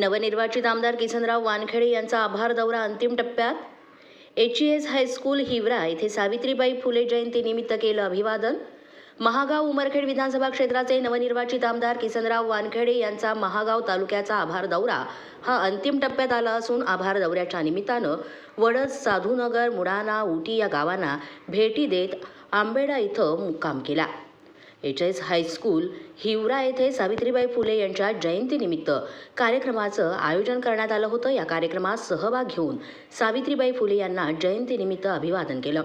नवनिर्वाचित आमदार किसनराव वानखेडे यांचा आभार दौरा अंतिम टप्प्यात. एच एस हायस्कूल हिवरा येथे सावित्रीबाई फुले जयंतीनिमित्त केलं अभिवादन. महागाव उमरखेड विधानसभा क्षेत्राचे नवनिर्वाचित आमदार किसनराव वानखेडे यांचा महागाव तालुक्याचा आभार दौरा हा अंतिम टप्प्यात आला असून आभार दौऱ्याच्या निमित्तानं वडस साधूनगर मुडाना उटी या गावांना भेटी देत आंबेडा इथं मुक्काम केला. एच एस हायस्कूल हिवरा येथे सावित्रीबाई फुले यांच्या जयंतीनिमित्त कार्यक्रमाचं आयोजन करण्यात आलं होतं. या कार्यक्रमात सहभाग घेऊन सावित्रीबाई फुले यांना जयंतीनिमित्त अभिवादन केलं.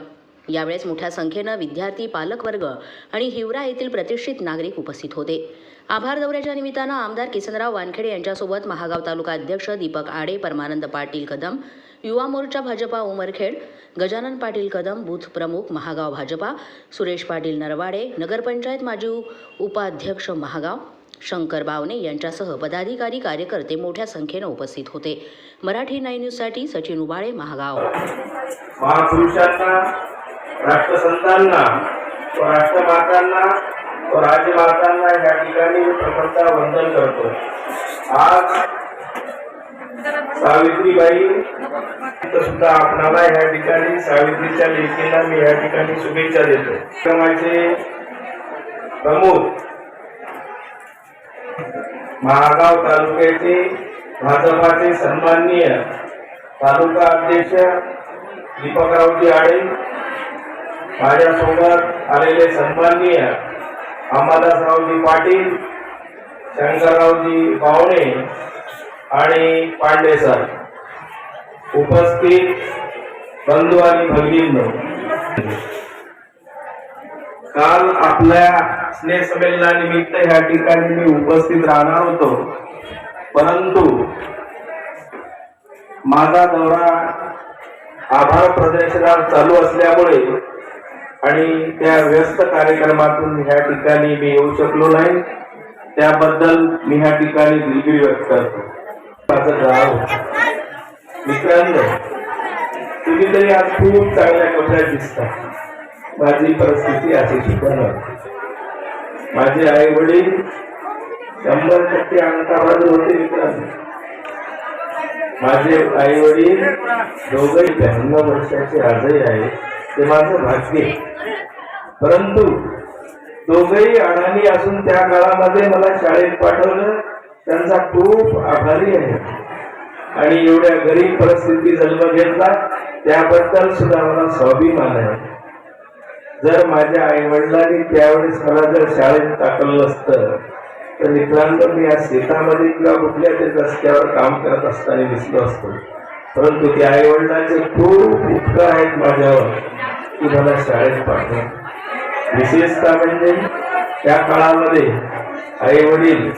यावेळेस मोठ्या संख्येनं विद्यार्थी पालकवर्ग आणि हिवरा येथील प्रतिष्ठित नागरिक उपस्थित होते. आभार दौऱ्याच्या निमित्तानं आमदार किसनराव वानखेडे यांच्यासोबत महागाव तालुका अध्यक्ष दीपक आडे परमानंद पाटील कदम युवा मोर्चा भाजपा उमरखेड गजानन पाटील कदम बूथ प्रमुख महागाव भाजपा सुरेश पाटील नरवाडे नगरपंचायत माजी उपाध्यक्ष महागाव शंकर बावने यांच्यासह पदाधिकारी कार्यकर्ते मोठ्या संख्येनं उपस्थित होते. मराठी नाईन न्यूजसाठी सचिन उबाळे महागाव. महापुरुषांना राष्ट्रसंतांना व राष्ट्रमातांना व राजमातांना या ठिकाणी मी वंदन करतो. आज सावित्रीबाई सुद्धा आपणाला या ठिकाणी सावित्रीच्या लेखीला मी या ठिकाणी शुभेच्छा देतो. कार्यक्रमाचे प्रमुख महागाव तालुक्याचे भाजपाचे सन्माननीय तालुका अध्यक्ष दीपकरावजी आळे माझ्यासोबत आलेले सन्माननीय अंबादासरावजी पाटील शंकररावजी बावणे आणि पांडे सर. उपस्थित बंधू आणि भगिनींनो. काल आपल्या स्नेहसंमेलनानिमित्त ह्या ठिकाणी मी उपस्थित राहणार होतो. परंतु माझा दौरा आभार प्रदर्शनात चालू असल्यामुळे आणि त्या व्यस्त कार्यक्रमातून ह्या ठिकाणी मी येऊ शकलो नाही. त्याबद्दल मी ह्या ठिकाणी दिलगिरी व्यक्त करतो. माझं गाव. मित्रांनो तुम्ही तरी आज खूप चांगल्या कपड्यात दिसता माझी परिस्थिती अशी सुद्धा नव्हती माझे आई वडील शंभर टक्के अंकावर होते मित्रांनो. माझे आई वडील दोघही ब्याण्णव वर्षाचे आजही आहे ते माझं भाग्य परंतु दोघही अडाणी असून त्या काळामध्ये मला शाळेत पाठवलं. त्यांचा खूप आभारी आहे. आणि एवढ्या गरीब परिस्थिती जन्म घेतला त्याबद्दल सुद्धा मला स्वाभिमान आहे. जर माझ्या आई वडिलांनी त्यावेळेस मला जर शाळेत टाकलं असतं तर मित्रांनो मी या शेतामध्ये किंवा कुठल्या तरी रस्त्यावर काम करत असताना दिसलो असतो. परंतु त्या आई वडिलांचे खूप उपकार आहेत माझ्यावर की मला शाळेत पाठव. विशेषतः म्हणजे त्या काळामध्ये आई वडील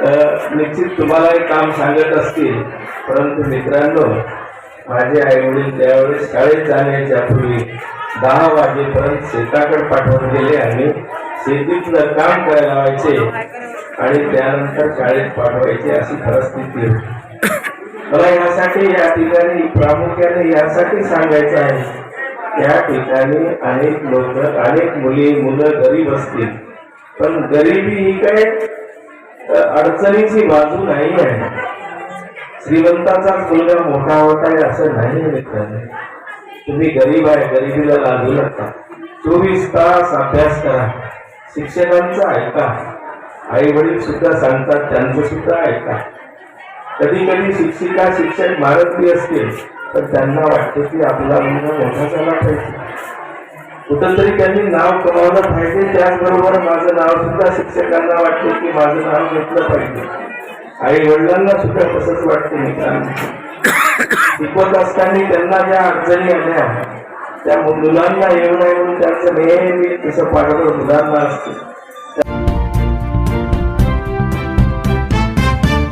निश्चित तुम्हाला एक काम सांगत असतील. परंतु मित्रांनो माझे आई वडील त्यावेळेस शाळेत जाण्याच्या पूर्वी दहा वाजेपर्यंत शेताकडे पाठवून गेले आणि शेतीतलं काम करायला लावायचे आणि त्यानंतर शाळेत पाठवायचे अशी परिस्थिती होती. मला यासाठी या ठिकाणी प्रामुख्याने यासाठी सांगायचं आहे त्या ठिकाणी अनेक लोक अनेक मुली मुलं गरीब असतील. पण गरिबी ही काय? अडचणीची बाजू नाही आहे. श्रीमंताचा मुलगा मोठा होत आहे असं नाही आहे मित्रांनो. तुम्ही गरीब आहे गरिबीला लागू नका. चोवीस तास अभ्यास करा. शिक्षकांचा ऐका. आई वडील सुद्धा सांगतात त्यांचं सुद्धा ऐका. कधी कधी शिक्षिका शिक्षक मारतली असतील तर त्यांना वाटतं की आपला मुलगा मोठा झाला पाहिजे. कुठंतरी त्यांनी नाव कमावलं पाहिजे त्याचबरोबर माझं नाव सुद्धा शिक्षकांना वाटते की माझं नाव घेतलं पाहिजे. आई वडिलांना सुद्धा तसंच वाटते मित्रांनो. शिकवत असताना त्यांना ज्या अडचणी आल्या त्या मुलांना येऊ नये म्हणून त्यांचं नेहमी तसं पाठवलं मुलांना असते.